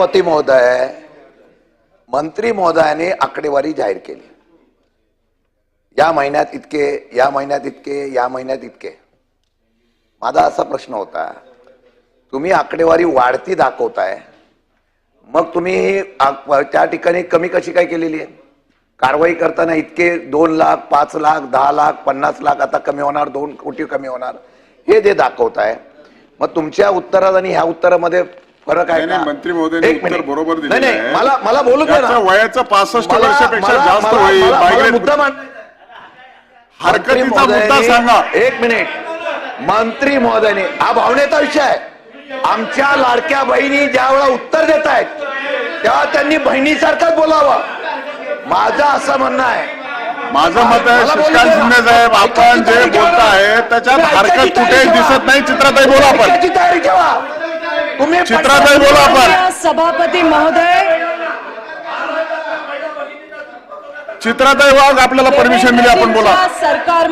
पती महोदय मंत्री महोदयाने आकडेवारी जाहीर केली. या महिन्यात इतके या महिन्यात इतके या महिन्यात इतके. माझा असा प्रश्न होता तुम्ही आकडेवारी वाढती दाखवताय मग तुम्ही त्या ठिकाणी कमी कशी काय केलेली आहे? कारवाई करताना इतके दोन लाख पाच लाख दहा लाख पन्नास लाख आता कमी होणार दोन कोटी कमी होणार हे जे दाखवताय मग तुमच्या उत्तरात आणि ह्या उत्तरामध्ये फरक आहे का? मंत्री महोदयांनी एक उत्तर मिनिट. बरोबर नाही दिलेलं नाही आहे. मला मला बोलू ना वयाचं पासष्ट मला- वर्षापेक्षा मला- जास्त मला- होईल मला- मला मायग्रेट मुद्दा मांड- मंत्री हरकतीचा मुद्दा महोदयांनी- सांगा एक मिनिट मंत्री महोदयाने हा भावनेचा विषय आहे आमच्या लाडक्या बहिणी ज्या वेळा उत्तर देत आहेत तेव्हा त्यांनी बहिणीसारखंच बोलावं माझं असं म्हणणं आहे माझं मत आहे मला बोलू शशिकांत द्या. शिंदे साहेब आपण जे बोलताय. त्याच्यात हरकत ठेवा. दिसत नाही चित्राताई बोला आपण ऐकायची तयारी ठेवा तुम्ही चित्राताई बोला आपण. सभापती महोदय. चित्राताई वाघ आपल्याला परमिशन दिली आपण बोला. सरकार